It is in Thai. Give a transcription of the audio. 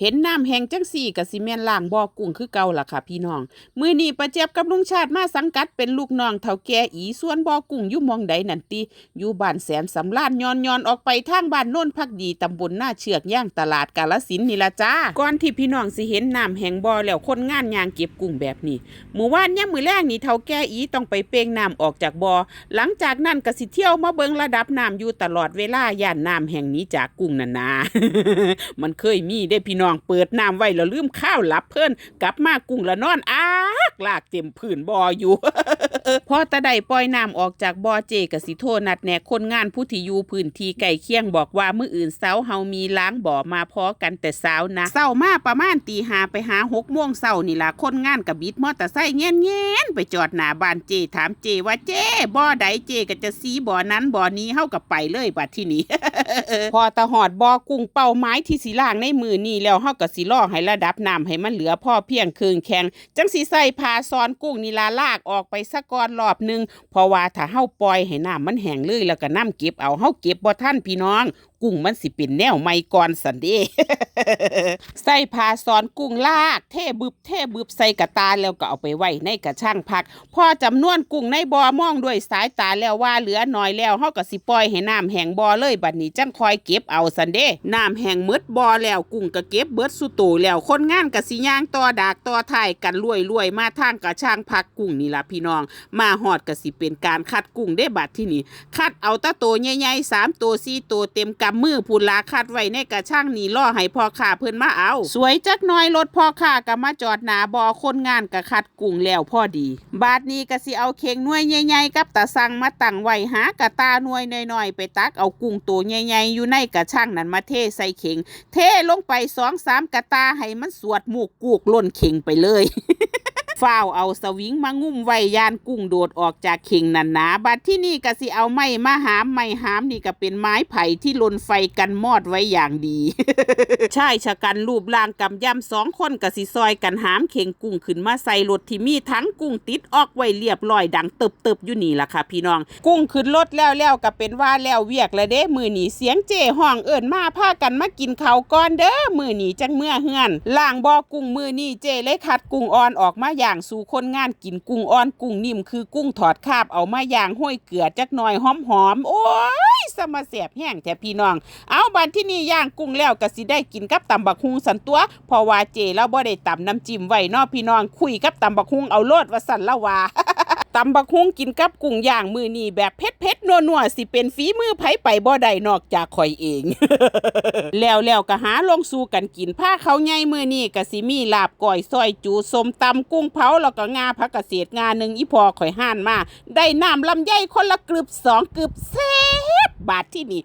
เห็นน้ำแห้งจังสี่ก็สิแม่นล้างบ่อกุ้งคือเก่าล่ะค่ะพี่น้อง มือนี้ป้าเจี๊ยบกับลุงชาติมาสังกัดเป็นลูกน้องเฒ่าแก่อีส่วนบ่อกุ้งอยู่มองใดนันติอยู่บ้านแสนสำราญย้อนย้อนออกไปทางบ้านโน่นพักดีตำบลหน้าเชือกย่างตลาดกาลสินนี่ละจ้าก่อนที่พี่น้องสิเห็นน้ำแห้งบ่อแล้วคนงานยางเก็บกุ้งแบบนี้เมื่อวานยามมื้อแรกนี่เฒ่าแก่อีต้องไปเป้งน้ำออกจากบ่อหลังจากนั้นก็สิเที่ยวมาเบิงระดับน้ำอยู่ตลอดเวลาย่านน้ำแห่งนี้จากกุ้งนั่นนามันเคยมีได้พี่น้องเปิดน้ำไว้แล้วลืมข้าวหลับเพิ่นกลับมากุ้งละนอนอากลากเต็มพื้นบ่ออยู่ พอตะไดปล่อยน้ำออกจากบ่อเจกสิโทนัดแนะคนงานผู้ที่อยู่พื้นที่ใกล้เคียงบอกว่ามื้ออื่นเช้าเฮามีล้างบ่อมาพอกันแต่เช้านะเช้ามาประมาณตีหาไปหาหกโมงเช้านี่ล่ะคนงานกับบิดมอเตอร์ไซค์เงี้ยเงี้ยไปจอดหน้าบ้านเจถามเจว่าเจบ่อใดเจก็จะซีบ่อนั้นบ่อนี้เฮาก็ไปเลยบัดที่นี้พอตะหอดบ่อกุ้งเป้าไม้ที่สิล่างในมือนี่แล้วเฮาก็สิล่อให้ระดับน้ำให้มันเหลือพอเพียงครึ่งแข็งจังสิใส่พาซ้อนกุ้งนี่ลาลากออกไปสักก่อนรอบหนึงเพราะว่าถ้าเฮาปล่อยให้น้ำมันแห้งเลยแล้วก็น้ำเก็บเอาเฮาเก็บบ่ทันพี่น้องกุ้งมันสิเป็นแนวใหม่ก่อนสันเดใส่พาซ้อนกุ้งลาก เทบึบเทบึบใส่กระตาแล้วก็เอาไปไว้ในกระช่างพัก พอจำนวนกุ้งในบ่อมองด้วยสายตาแล้วว่าเหลือน้อยแล้วเฮาก็สิปล่อยให้น้ำแห้งบ่อเลยบัดนี้จังคอยเก็บเอาสันเดน้ำแห้งหมดบ่อแล้วกุ้งก็เก็บเบิดสุโตแล้วคนงานก็สิย่างต่อดากต่อถ่ายกันรวยๆมาทางกระช่างพักกุ้งนี่ล่ะพี่น้อง มาฮอดก็สิเป็นการคัดกุ้งได้บัดที่นี่คัดเอาตะโตใหญ่ๆสามตัวสี่ตัวเต็มกำมือพูนลาคัดไว้ในกระช่างนี่ล่อให้พ่อค้าเพิ่นมาเอา สวยจักน้อยรถพ่อค้าก็มาจอดหนาบอคนงานก็คัดกุ้งแล้วพอดี บาดนี้ก็สิเอาเข่งหน่วยใหญ่ๆกับตาสั่งมาตั้งไว้หากระตาหน่วยน้อยๆไปตักเอากุ้งตัวใหญ่ๆอยู่ในกระช่างนั้นมาเทใส่เข่งเทลงไปสองสามกระตาให้มันสวดหมูกกูกล่นเข่งไปเลย ฝ้าวเอาสวิงมางุ่มไว้ยานกุ้งโดดออกจากเข่งนันนาบัดที่นี่ก็สิเอาไม้มาหามไม้หามนี่ก็เป็นไม้ไผ่ที่ลนไฟกันมอดไว้อย่างดี ชายชะกันรูปร่างกำยำสองคนก็สิซอยกันหามเข่งกุ้งขึ้นมาใส่รถที่มีทั้งกุ้งติดออกไว้เรียบร้อยดังเติบเติบๆอยู่นี่ล่ะค่ะพี่น้อง กุ้งขึ้นรถแล้วแล้วก็เป็นว่าแล้วเวียกแล้วเด้มือหนีเสียงเจ้ห้องเอิญมาพากันมากินเขาก่อนเด้อมือหนีจังเมื่อเฮือนล่างบ่อกุ้งมือนี่เจ้เลยคัดกุ้งอ่อนออกมาอย่าางสู่คนงานกินกุ้งอ่อนกุ้งนิ่มคือกุ้งถอดคาบเอามาย่างห้อยเกลือจักหน่อยหอมๆโอ้ยสมาเสียบแห้งแต่พี่น้อง เอาบันที่นี่ย่างกุ้งแล้วก็สิได้กินกับตำบักฮุงสันตัวเพราะว่าเจแล้วบ่ได้ตำน้ำจิ้มไว้นอพี่น้องคุยกับตำบักฮุงเอาโลดว่าสันละว่า ตำบักฮุงกินกับกุ้งย่างมือนี่แบบเผ็ดเผ็ดๆนัวสิเป็นฝีมือไผไปบ่ได้นอกจากข่อยเอง แล้วแล้วก็หาลงสู่กันกินผ้าเขาใหญ่มือนี่ก็สิมีลาบก้อยซอยจูสมตำกุ้งเผาแล้วก็งาผักกระเศษงาหนึ่งอีพอข่อยห่านมา ได้น้ำลำไยคนละกรึบสองกรึบแซ่บบาทที่นี่